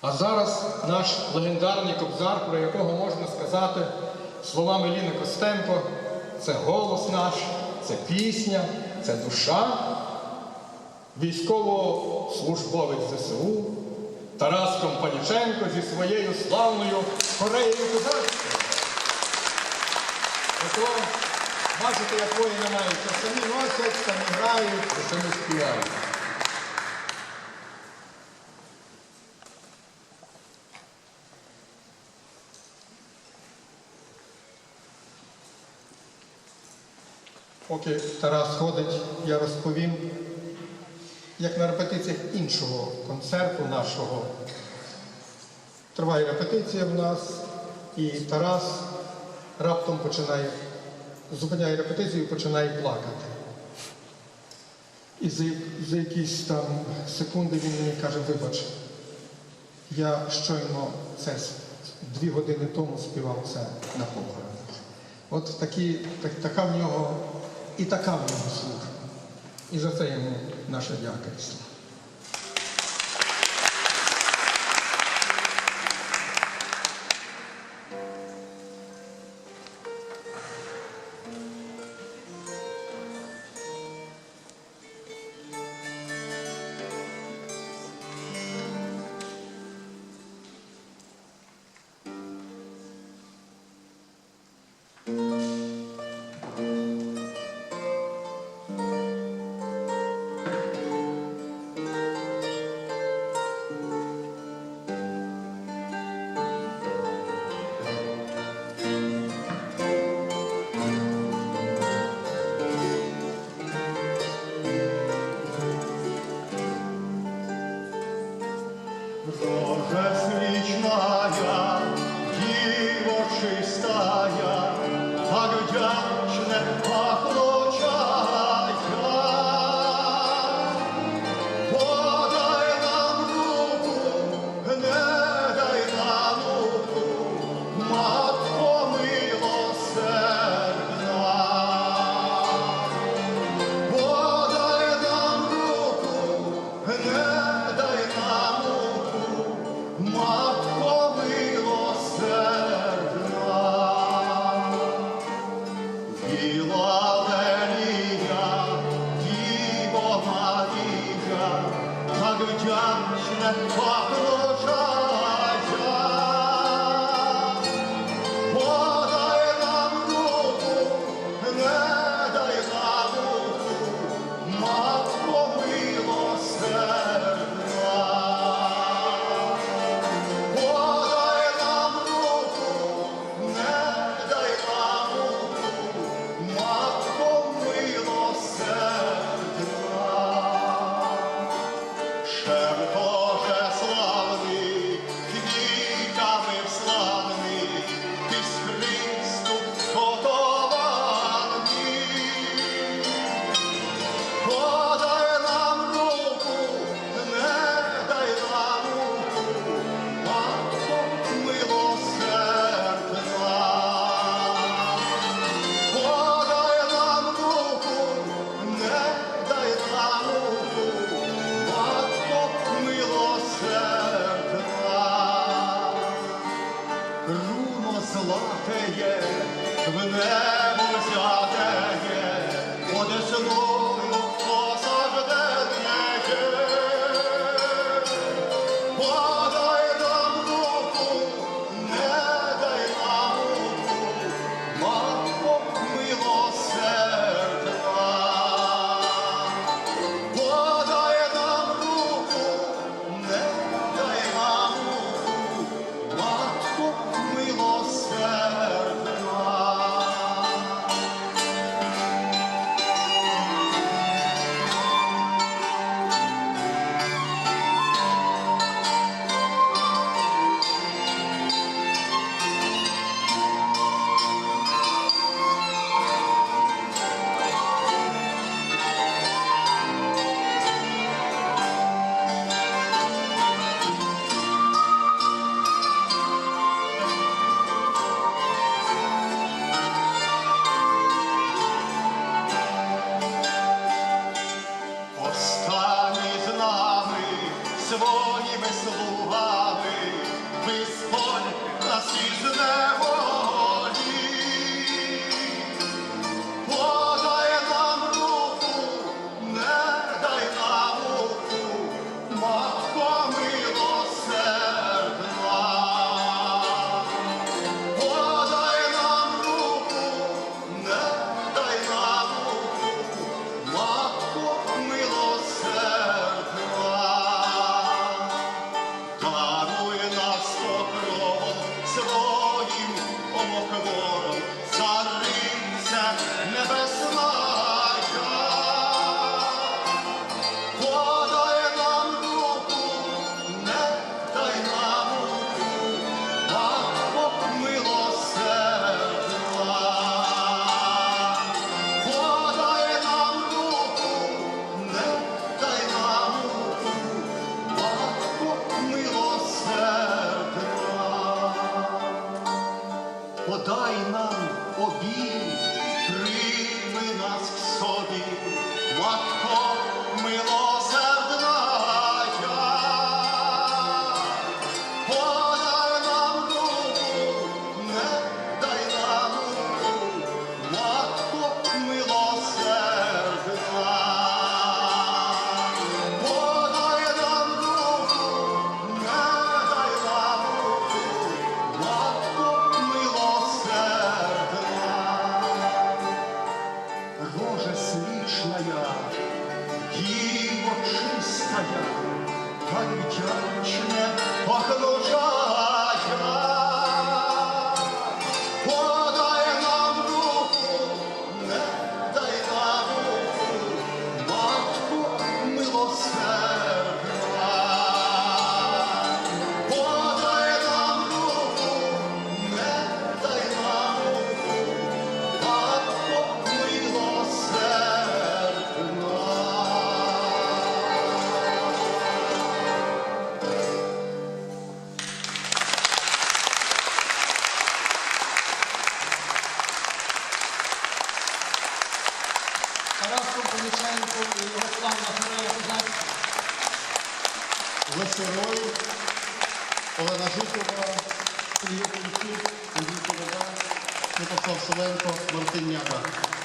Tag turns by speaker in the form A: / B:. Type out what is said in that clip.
A: А зараз наш легендарний кобзар, про якого можна сказати словами Ліни Костенко, це голос наш, це пісня, це душа, військовослужбовець ЗСУ Тарас Компаніченко зі своєю славною хореєю козацькою. Ото, бачите, як воїни мають, що самі носять, самі грають, самі співають. Поки Тарас ходить, я розповім, як на репетиціях іншого концерту нашого. Триває репетиція в нас, і Тарас раптом починає, зупиняє репетицію і починає плакати. І за, за якісь там секунди він мені каже, вибач, я щойно це дві години тому співав це на похоронах. От такі, так, така в нього і така в нього служба. І за це йому наша дяка
B: Дай нам
A: обід. Косова, Сергій Кульчук, Андрій Ковака, Святослав Шоленко, Мартин Няга.